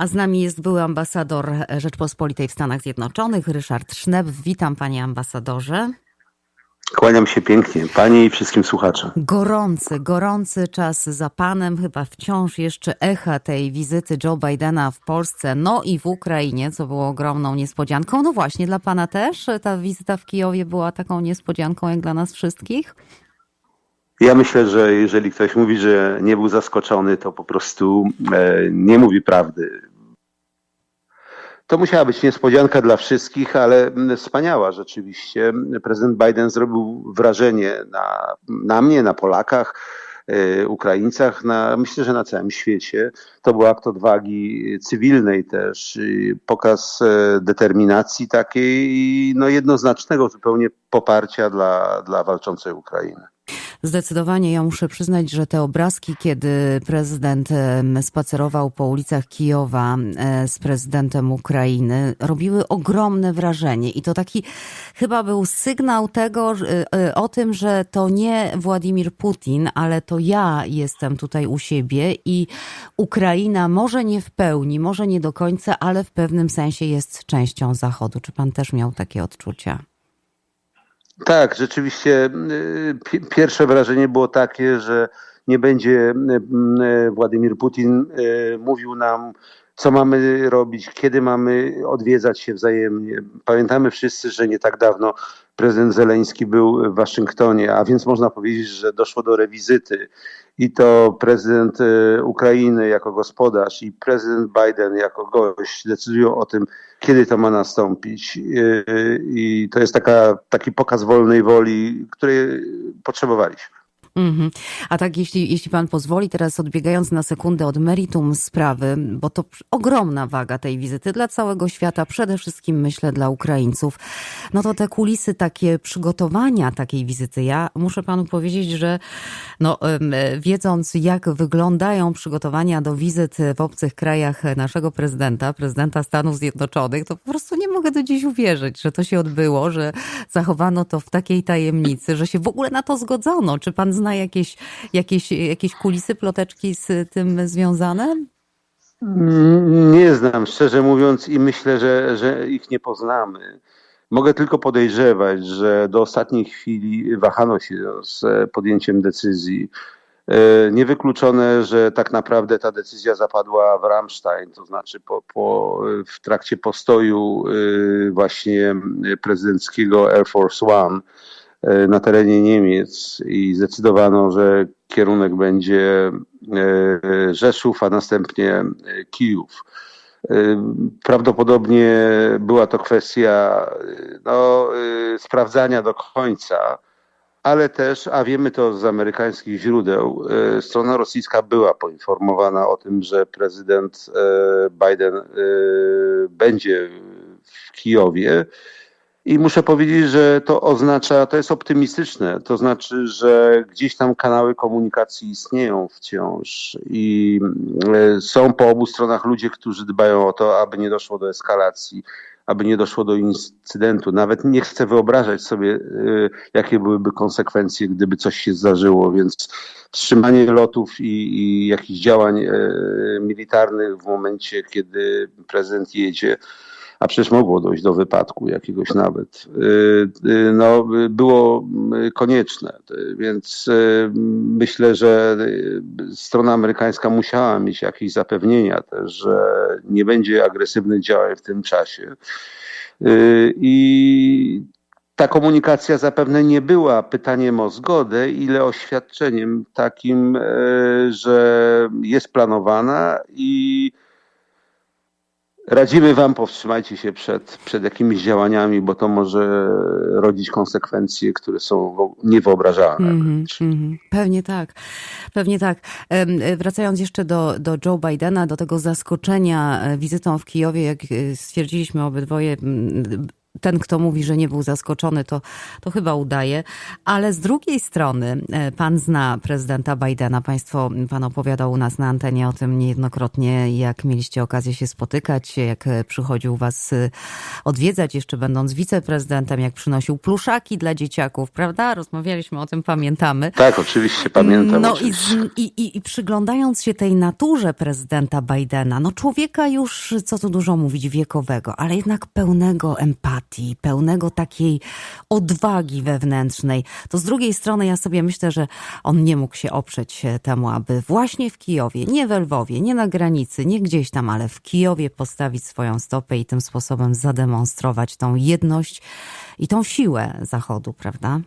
A z nami jest były ambasador Rzeczpospolitej w Stanach Zjednoczonych, Ryszard Sznep. Witam panie ambasadorze. Kłaniam się pięknie Pani i wszystkim słuchaczom. Gorący, gorący czas za panem, chyba wciąż jeszcze echa tej wizyty Joe Bidena w Polsce, no i w Ukrainie, co było ogromną niespodzianką. No właśnie, dla pana też ta wizyta w Kijowie była taką niespodzianką jak dla nas wszystkich? Ja myślę, że jeżeli ktoś mówi, że nie był zaskoczony, to po prostu e, nie mówi prawdy. To musiała być niespodzianka dla wszystkich, ale mm, wspaniała rzeczywiście. Prezydent Biden zrobił wrażenie na, na mnie, na Polakach, e, Ukraińcach, na, myślę, że na całym świecie. To był akt odwagi cywilnej też, i pokaz e, determinacji takiej i no jednoznacznego zupełnie poparcia dla, dla walczącej Ukrainy. Zdecydowanie ja muszę przyznać, że te obrazki, kiedy prezydent spacerował po ulicach Kijowa z prezydentem Ukrainy, robiły ogromne wrażenie. I to taki chyba był sygnał tego, e, o tym, że to nie Władimir Putin, ale to ja jestem tutaj u siebie i Ukraina może nie w pełni, może nie do końca, ale w pewnym sensie jest częścią Zachodu. Czy pan też miał takie odczucia? Tak, rzeczywiście y, pi- pierwsze wrażenie było takie, że nie będzie y, y, Władimir Putin y, mówił nam, co mamy robić, kiedy mamy odwiedzać się wzajemnie. Pamiętamy wszyscy, że nie tak dawno prezydent Zeleński był w Waszyngtonie, a więc można powiedzieć, że doszło do rewizyty i to prezydent y, Ukrainy jako gospodarz i prezydent Biden jako gość decydują o tym, kiedy to ma nastąpić. Y, I to jest taka, taki pokaz wolnej woli, której potrzebowaliśmy. Mhm. A tak, jeśli, jeśli pan pozwoli, teraz odbiegając na sekundę od meritum sprawy, bo to ogromna waga tej wizyty dla całego świata, przede wszystkim myślę dla Ukraińców, no to te kulisy takie przygotowania takiej wizyty, ja muszę panu powiedzieć, że no, wiedząc jak wyglądają przygotowania do wizyt w obcych krajach naszego prezydenta, prezydenta Stanów Zjednoczonych, to po prostu nie mogę do dziś uwierzyć, że to się odbyło, że zachowano to w takiej tajemnicy, że się w ogóle na to zgodzono. Czy pan zna jakieś, jakieś, jakieś kulisy, ploteczki z tym związane? Nie znam, szczerze mówiąc, i myślę, że, że ich nie poznamy. Mogę tylko podejrzewać, że do ostatniej chwili wahano się z podjęciem decyzji. E, Niewykluczone, że tak naprawdę ta decyzja zapadła w Ramstein, to znaczy po, po, w trakcie postoju e, właśnie prezydenckiego Air Force One na terenie Niemiec i zdecydowano, że kierunek będzie e, Rzeszów, a następnie e, Kijów. E, Prawdopodobnie była to kwestia e, no, e, sprawdzania do końca, ale też, a wiemy to z amerykańskich źródeł, e, strona rosyjska była poinformowana o tym, że prezydent e, Biden e, będzie w Kijowie. I muszę powiedzieć, że to oznacza, to jest optymistyczne. To znaczy, że gdzieś tam kanały komunikacji istnieją wciąż i e, są po obu stronach ludzie, którzy dbają o to, aby nie doszło do eskalacji, aby nie doszło do incydentu. Nawet nie chcę wyobrażać sobie, e, jakie byłyby konsekwencje, gdyby coś się zdarzyło, więc wstrzymanie lotów i, i jakichś działań e, militarnych w momencie, kiedy prezydent jedzie, a przecież mogło dojść do wypadku jakiegoś nawet, y, y, no, było y, konieczne. Więc myślę, że strona amerykańska musiała mieć jakieś zapewnienia też, że nie będzie agresywnych działań w tym czasie. I ta komunikacja zapewne nie była pytaniem o zgodę, ile oświadczeniem takim, że jest planowana i Radzimy Wam, powstrzymajcie się przed, przed jakimiś działaniami, bo to może rodzić konsekwencje, które są niewyobrażalne. Mhm, mhm. Pewnie tak, pewnie tak. E, Wracając jeszcze do, do Joe Bidena, do tego zaskoczenia e, wizytą w Kijowie, jak e, stwierdziliśmy obydwoje, ten, kto mówi, że nie był zaskoczony, to, to chyba udaje. Ale z drugiej strony, e, pan zna prezydenta Bidena. Państwo, pan opowiadał u nas na antenie o tym niejednokrotnie, jak mieliście okazję się spotykać, jak e, przychodził was e, odwiedzać, jeszcze będąc wiceprezydentem, jak przynosił pluszaki dla dzieciaków, prawda? Rozmawialiśmy o tym, pamiętamy. Tak, oczywiście, pamiętam. No i, oczywiście. i, i, i przyglądając się tej naturze prezydenta Bidena, no człowieka już, co tu dużo mówić, wiekowego, ale jednak pełnego empatii, pełnego takiej odwagi wewnętrznej, to z drugiej strony ja sobie myślę, że on nie mógł się oprzeć temu, aby właśnie w Kijowie, nie w Lwowie, nie na granicy, nie gdzieś tam, ale w Kijowie postawić swoją stopę i tym sposobem zademonstrować tą jedność i tą siłę Zachodu, prawda?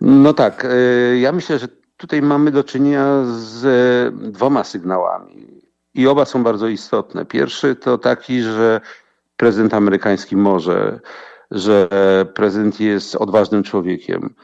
No tak, y, ja myślę, że tutaj mamy do czynienia z e, dwoma sygnałami i oba są bardzo istotne. Pierwszy to taki, że prezydent amerykański może, że prezydent jest odważnym człowiekiem,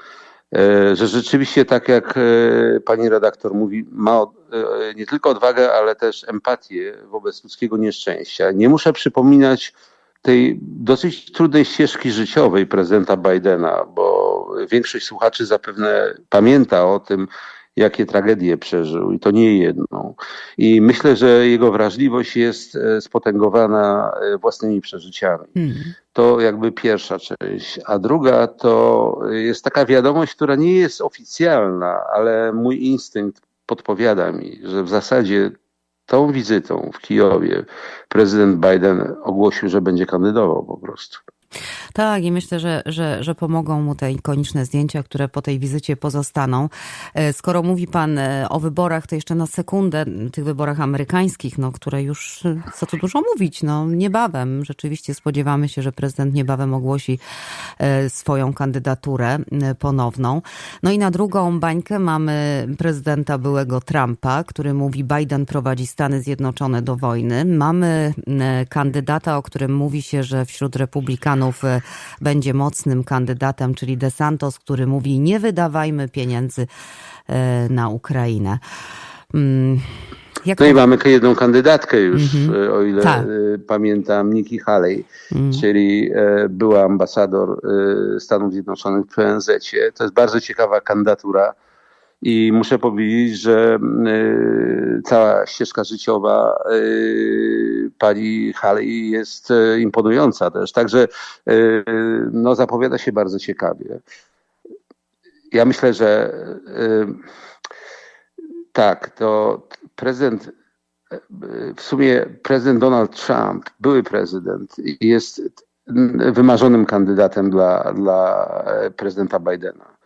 e, że rzeczywiście, tak jak e, pani redaktor mówi, ma e, nie tylko odwagę, ale też empatię wobec ludzkiego nieszczęścia. Nie muszę przypominać tej dosyć trudnej ścieżki życiowej prezydenta Bidena, bo większość słuchaczy zapewne pamięta o tym, jakie tragedie przeżył i to nie jedną. I myślę, że jego wrażliwość jest e, spotęgowana e, własnymi przeżyciami. Hmm. To jakby pierwsza część. A druga to jest taka wiadomość, która nie jest oficjalna, ale mój instynkt podpowiada mi, że w zasadzie tą wizytą w Kijowie prezydent Biden ogłosił, że będzie kandydował po prostu. Tak, i myślę, że, że, że pomogą mu te ikoniczne zdjęcia, które po tej wizycie pozostaną. E, Skoro mówi pan e, o wyborach, to jeszcze na sekundę, tych wyborach amerykańskich, no, które już, e, co tu dużo mówić, no, niebawem. Rzeczywiście spodziewamy się, że prezydent niebawem ogłosi swoją kandydaturę ponowną. No i na drugą bańkę mamy prezydenta byłego Trumpa, który mówi, Biden prowadzi Stany Zjednoczone do wojny. Mamy kandydata, o którym mówi się, że wśród republikanów będzie mocnym kandydatem, czyli DeSantos, który mówi, nie wydawajmy pieniędzy e, na Ukrainę. Mm, Jak No i to- mamy jedną kandydatkę już, Mhm. e, o ile Tak. e, pamiętam, Nikki Haley, Mm. czyli była ambasador Stanów Zjednoczonych w PNZ. To jest bardzo ciekawa kandydatura i muszę powiedzieć, że e, cała ścieżka życiowa e, pani Haley jest e, imponująca też. Także e, no, zapowiada się bardzo ciekawie. Ja myślę, że e, tak, to prezydent, w sumie prezydent Donald Trump, były prezydent, jest wymarzonym kandydatem dla, dla prezydenta Bidena.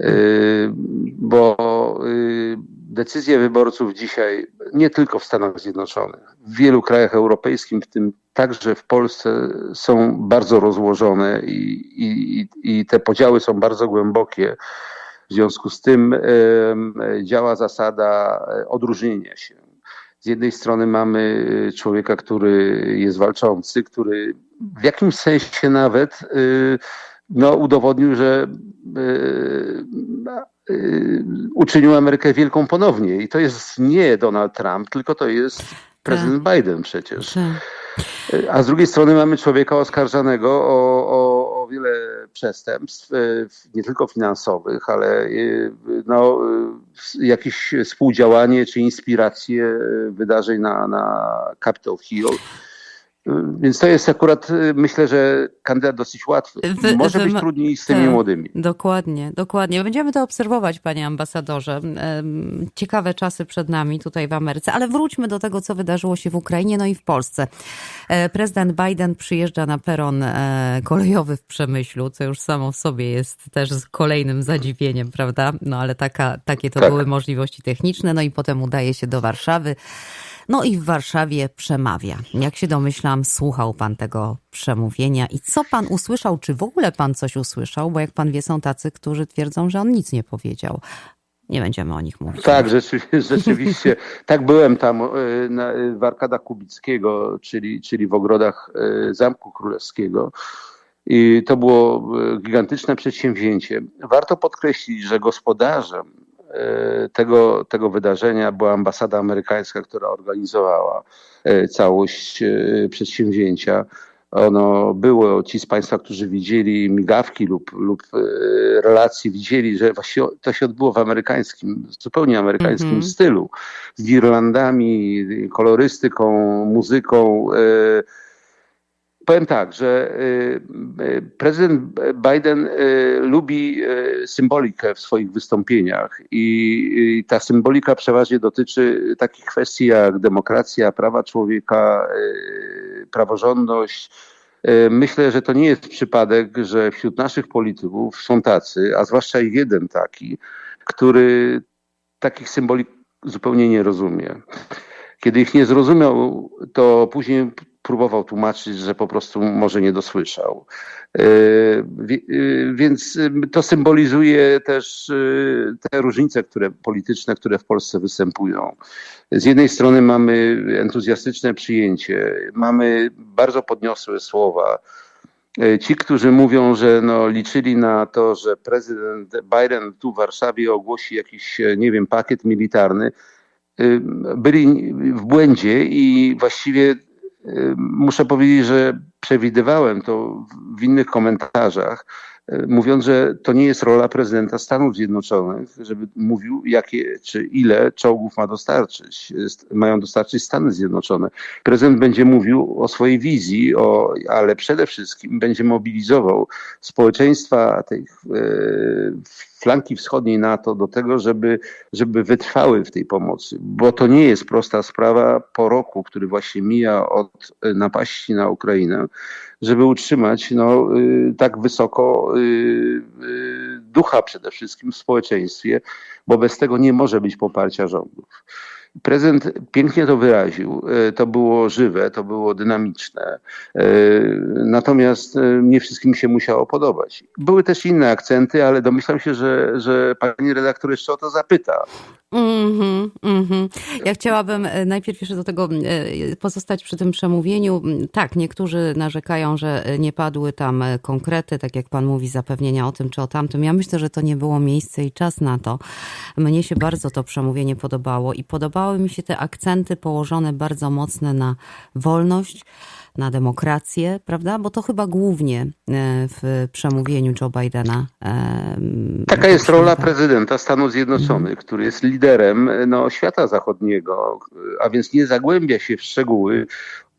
Yy, Bo yy, decyzje wyborców dzisiaj, nie tylko w Stanach Zjednoczonych, w wielu krajach europejskich, w tym także w Polsce, są bardzo rozłożone i, i, i te podziały są bardzo głębokie. W związku z tym działa zasada e, odróżnienia się. Z jednej strony mamy e, człowieka, który jest walczący, który w jakimś sensie nawet e, no, udowodnił, że e, e, uczynił Amerykę wielką ponownie. I to jest nie Donald Trump, tylko to jest prezydent Biden przecież. Czy- A z drugiej strony mamy człowieka oskarżanego o, o, o wiele przestępstw, e, nie tylko finansowych, ale e, no, e, jakieś współdziałanie czy inspirację e, wydarzeń na, na Capitol Hill. Więc to jest akurat, e, myślę, że kandydat dosyć łatwy. Wy- Może być trudniej z tymi tak. młodymi. Dokładnie, dokładnie. Będziemy to obserwować, panie ambasadorze. Ciekawe czasy przed nami tutaj w Ameryce, ale wróćmy do tego, co wydarzyło się w Ukrainie, no i w Polsce. E, Prezydent Biden przyjeżdża na peron e, kolejowy w Przemyślu, co już samo w sobie jest też kolejnym zadziwieniem, prawda? No ale taka, takie to Tak. były możliwości techniczne, no i potem udaje się do Warszawy. No i w Warszawie przemawia. Jak się domyślam, słuchał pan tego przemówienia i co pan usłyszał? Czy w ogóle pan coś usłyszał? Bo jak pan wie, są tacy, którzy twierdzą, że on nic nie powiedział. Nie będziemy o nich mówić. Tak, rzeczywiście, rzeczywiście. Tak byłem tam e, na, w Arkadach Kubickiego, czyli, czyli w ogrodach e, Zamku Królewskiego. I to było e, gigantyczne przedsięwzięcie. Warto podkreślić, że gospodarzem e, tego, tego wydarzenia była ambasada amerykańska, która organizowała e, całość e, przedsięwzięcia. ono było. Ci z Państwa, którzy widzieli migawki lub, lub e, relacje, widzieli, że właściwie to się odbyło w amerykańskim, zupełnie amerykańskim Mhm. stylu. Z wirlandami, kolorystyką, muzyką. e, Powiem tak, że y, y, prezydent Biden y, lubi symbolikę w swoich wystąpieniach i ta symbolika przeważnie dotyczy takich kwestii jak demokracja, prawa człowieka, praworządność. Myślę, że to nie jest przypadek, że wśród naszych polityków są tacy, a zwłaszcza jeden taki, który takich symbolik zupełnie nie rozumie. Kiedy ich nie zrozumiał, to później próbował tłumaczyć, że po prostu może nie dosłyszał. Wi- yy, Więc yy, to symbolizuje też te różnice które, polityczne, które w Polsce występują. Z jednej strony mamy entuzjastyczne przyjęcie, mamy bardzo podniosłe słowa. Ci, którzy mówią, że no, liczyli na to, że prezydent Biden tu w Warszawie ogłosi jakiś, e, nie wiem, pakiet militarny, byli w błędzie i właściwie y, muszę powiedzieć, że przewidywałem to w innych komentarzach, y, mówiąc, że to nie jest rola prezydenta Stanów Zjednoczonych, żeby mówił, jakie czy ile czołgów ma dostarczyć, mają dostarczyć Stany Zjednoczone. Prezydent będzie mówił o swojej wizji, o, ale przede wszystkim będzie mobilizował społeczeństwa e, flanki wschodniej NATO do tego, żeby żeby wytrwały w tej pomocy, bo to nie jest prosta sprawa po roku, który właśnie mija od e, napaści na Ukrainę, żeby utrzymać no, y, tak wysoko y, y, ducha przede wszystkim w społeczeństwie, bo bez tego nie może być poparcia rządów. Prezydent pięknie to wyraził. E, To było żywe, to było dynamiczne. E, Natomiast e, nie wszystkim się musiało podobać. Były też inne akcenty, ale domyślam się, że, że pani redaktor jeszcze o to zapyta. Mhm, mhm. Ja chciałabym najpierw jeszcze do tego pozostać przy tym przemówieniu. Tak, niektórzy narzekają, że nie padły tam konkrety, tak jak pan mówi, zapewnienia o tym czy o tamtym. Ja myślę, że to nie było miejsce i czas na to. Mnie się bardzo to przemówienie podobało i podobały mi się te akcenty położone bardzo mocne na wolność, na demokrację, prawda? Bo to chyba głównie e, w przemówieniu Joe Bidena. e, Taka jest rola prezydenta Stanów Zjednoczonych, który jest liderem no, świata zachodniego, a więc nie zagłębia się w szczegóły.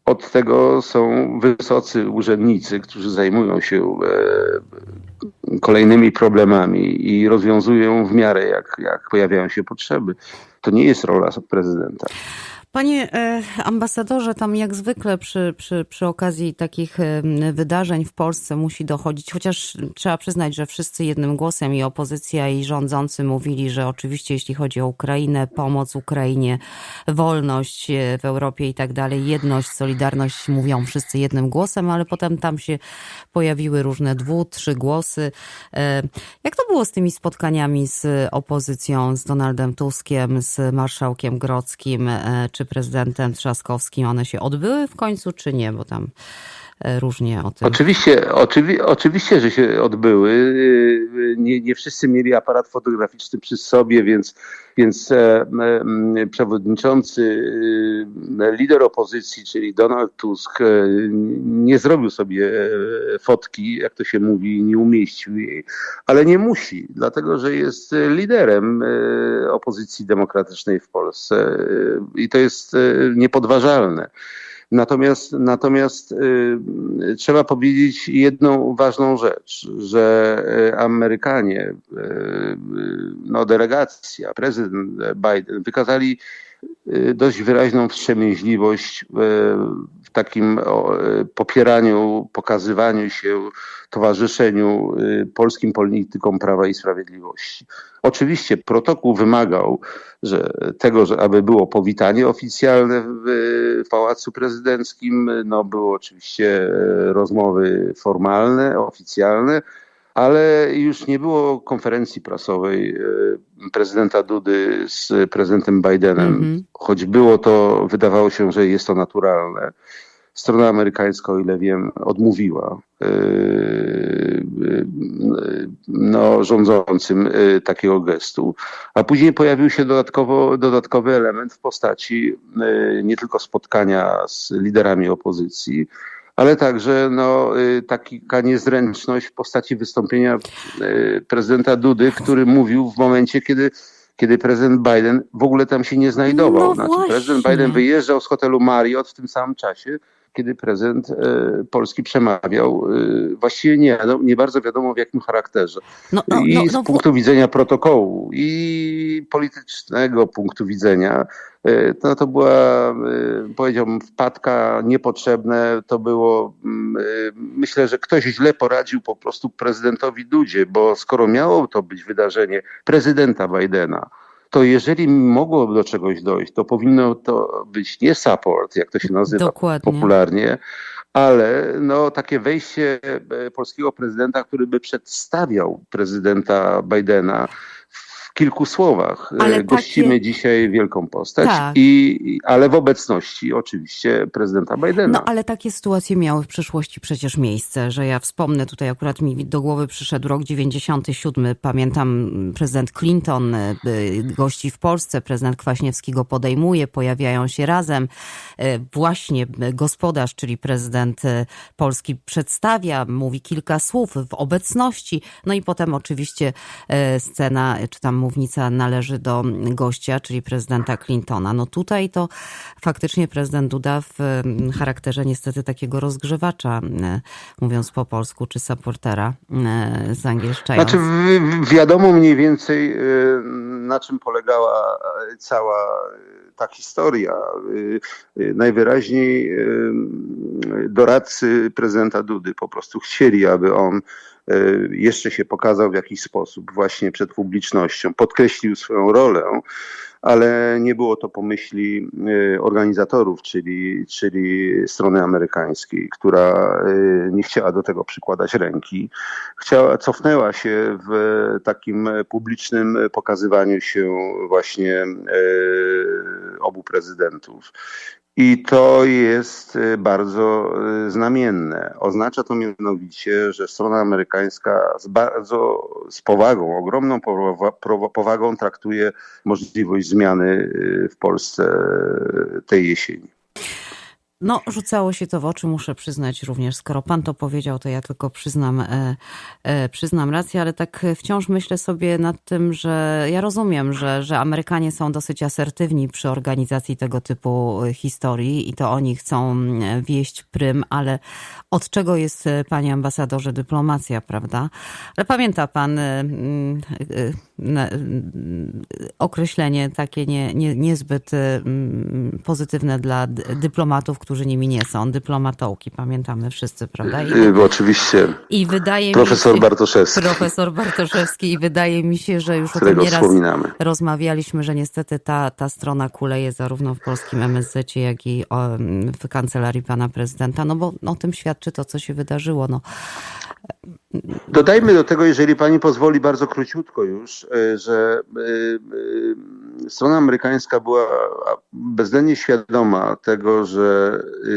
Od tego są wysocy urzędnicy, którzy zajmują się e, kolejnymi problemami i rozwiązują w miarę, jak, jak pojawiają się potrzeby. To nie jest rola prezydenta. Panie e, ambasadorze, tam jak zwykle przy, przy, przy okazji takich e, wydarzeń w Polsce musi dochodzić, chociaż trzeba przyznać, że wszyscy jednym głosem i opozycja i rządzący mówili, że oczywiście jeśli chodzi o Ukrainę, pomoc Ukrainie, wolność e, w Europie i tak dalej, jedność, solidarność mówią wszyscy jednym głosem, ale potem tam się pojawiły różne dwu, trzy głosy. Jak to było z tymi spotkaniami z opozycją, z Donaldem Tuskiem, z marszałkiem Grodzkim, e, czy prezydentem Trzaskowskim? One się odbyły w końcu, czy nie? Bo tam różnie o tym. Oczywiście, oczywi, oczywiście, że się odbyły. Yy, Nie, nie wszyscy mieli aparat fotograficzny przy sobie, więc, więc e, przewodniczący, e, lider opozycji, czyli Donald Tusk, e, nie zrobił sobie e, fotki, jak to się mówi, nie umieścił jej, ale nie musi, dlatego że jest liderem e, opozycji demokratycznej w Polsce e, i to jest e, niepodważalne. Natomiast, natomiast y, trzeba powiedzieć jedną ważną rzecz, że y, Amerykanie, y, no delegacja, prezydent Biden wykazali dość wyraźną wstrzemięźliwość y, w takim y, popieraniu, pokazywaniu się, towarzyszeniu y, polskim politykom Prawa i Sprawiedliwości. Oczywiście protokół wymagał że tego, że aby było powitanie oficjalne w, Pałacu Prezydenckim, no były oczywiście rozmowy formalne, oficjalne, ale już nie było konferencji prasowej e, prezydenta Dudy z prezydentem Bidenem. Mhm. Choć było to, wydawało się, że jest to naturalne. Strona amerykańska, o ile wiem, odmówiła e, e, no, rządzącym takiego gestu. A później pojawił się dodatkowo, dodatkowy element w postaci nie tylko spotkania z liderami opozycji, ale także no, y, taka niezręczność w postaci wystąpienia y, prezydenta Dudy, który mówił w momencie, kiedy, kiedy prezydent Biden w ogóle tam się nie znajdował. No znaczy, prezydent Biden wyjeżdżał z hotelu Marriott w tym samym czasie, kiedy prezydent e, Polski przemawiał, e, właściwie nie, nie bardzo wiadomo w jakim charakterze. No, no, I no, z no, punktu widzenia protokołu i politycznego punktu widzenia, e, no to była, powiedziałbym, wpadka niepotrzebne. To było, mm, myślę, że ktoś źle poradził po prostu prezydentowi Dudzie, bo skoro miało to być wydarzenie prezydenta Bidena, to jeżeli mogłoby do czegoś dojść, to powinno to być nie support, jak to się nazywa Dokładnie. popularnie, ale no, takie wejście e, polskiego prezydenta, który by przedstawiał prezydenta Bidena kilku słowach. E, Ale Gościmy takie- dzisiaj wielką postać, Tak. i, ale w obecności oczywiście prezydenta Bidena. No ale takie sytuacje miały w przeszłości przecież miejsce, że ja wspomnę, tutaj akurat mi do głowy przyszedł rok 97, pamiętam prezydent Clinton y, gości w Polsce, prezydent Kwaśniewski go podejmuje, pojawiają się razem, Y, właśnie gospodarz, czyli prezydent y, Polski przedstawia, mówi kilka słów w obecności, no i potem oczywiście y, scena, czy tam mównica należy do gościa, czyli prezydenta Clintona. No tutaj to faktycznie prezydent Duda w mm, charakterze niestety takiego rozgrzewacza, e, mówiąc po polsku, czy supportera e, z angielszczając. Znaczy, wi- wiadomo mniej więcej, y, na czym polegała cała ta historia. Najwyraźniej doradcy prezydenta Dudy po prostu chcieli, aby on y, jeszcze się pokazał w jakiś sposób właśnie przed publicznością, podkreślił swoją rolę, ale nie było to pomyśli y, organizatorów, czyli, czyli strony amerykańskiej, która y, nie chciała do tego przykładać ręki chciała, cofnęła się w takim publicznym pokazywaniu się właśnie e, obu prezydentów. I to jest e, bardzo e, znamienne. Oznacza to mianowicie, że strona amerykańska z bardzo z powagą, ogromną powagą traktuje możliwość zmiany e, w Polsce tej jesieni. No, rzucało się to w oczy, muszę przyznać również. Skoro pan to powiedział, to ja tylko przyznam, e, e, przyznam rację, ale tak wciąż myślę sobie nad tym, że ja rozumiem, że, że Amerykanie są dosyć asertywni przy organizacji tego typu historii i to oni chcą mm, wieść prym, ale od czego jest, e, panie ambasadorze, dyplomacja, prawda? Ale pamięta pan e, mm, e, mm, określenie takie nie, nie, niezbyt mm, pozytywne dla dy- dyplomatów, którzy nimi nie są. Dyplomatołki, pamiętamy wszyscy, prawda? I, Y, Oczywiście i wydaje profesor mi się... Bartoszewski, Profesor Bartoszewski i wydaje mi się, że już o tym nieraz wspominamy. rozmawialiśmy, że niestety ta, ta strona kuleje zarówno w polskim MSZ, jak i w kancelarii pana prezydenta, no bo o tym świadczy to, co się wydarzyło. No, Dodajmy do tego, jeżeli pani pozwoli, bardzo króciutko już, e, że strona amerykańska była bezwzględnie świadoma tego, że e,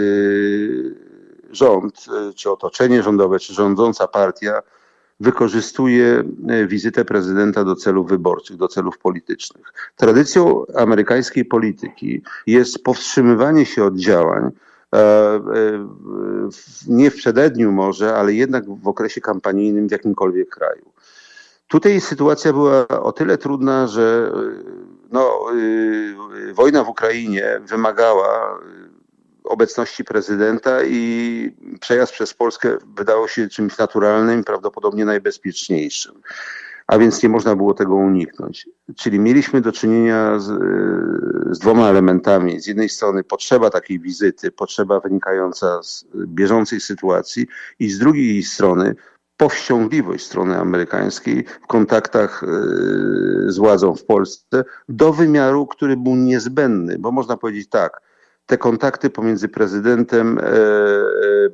rząd, e, czy otoczenie rządowe, czy rządząca partia wykorzystuje e, wizytę prezydenta do celów wyborczych, do celów politycznych. Tradycją amerykańskiej polityki jest powstrzymywanie się od działań, e, e, nie w przededniu może, ale jednak w okresie kampanijnym w jakimkolwiek kraju. Tutaj sytuacja była o tyle trudna, że no, e, wojna w Ukrainie wymagała e, obecności prezydenta i przejazd przez Polskę wydało się czymś naturalnym prawdopodobnie najbezpieczniejszym. A więc nie można było tego uniknąć. Czyli mieliśmy do czynienia z, e, z dwoma elementami. Z jednej strony potrzeba takiej wizyty, potrzeba wynikająca z bieżącej sytuacji, i z drugiej strony powściągliwość strony amerykańskiej w kontaktach e, z władzą w Polsce do wymiaru, który był niezbędny, bo można powiedzieć tak, te kontakty pomiędzy prezydentem e, e,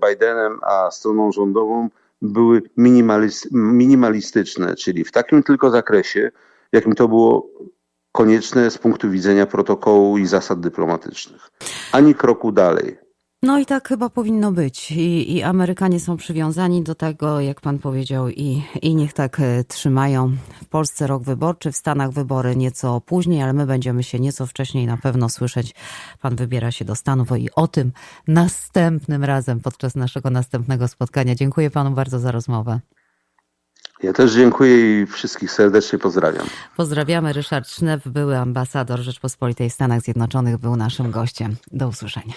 Bidenem a stroną rządową były minimalis- minimalistyczne, czyli w takim tylko zakresie, jakim to było konieczne z punktu widzenia protokołu i zasad dyplomatycznych. Ani kroku dalej. No i tak chyba powinno być. I, I Amerykanie są przywiązani do tego, jak pan powiedział, i, i niech tak e, trzymają. W Polsce rok wyborczy, w Stanach wybory nieco później, ale my będziemy się nieco wcześniej na pewno słyszeć. Pan wybiera się do Stanów i o tym następnym razem podczas naszego następnego spotkania. Dziękuję panu bardzo za rozmowę. Ja też dziękuję i wszystkich serdecznie pozdrawiam. Pozdrawiamy. Ryszard Sznew, były ambasador Rzeczpospolitej w Stanach Zjednoczonych, był naszym gościem. Do usłyszenia.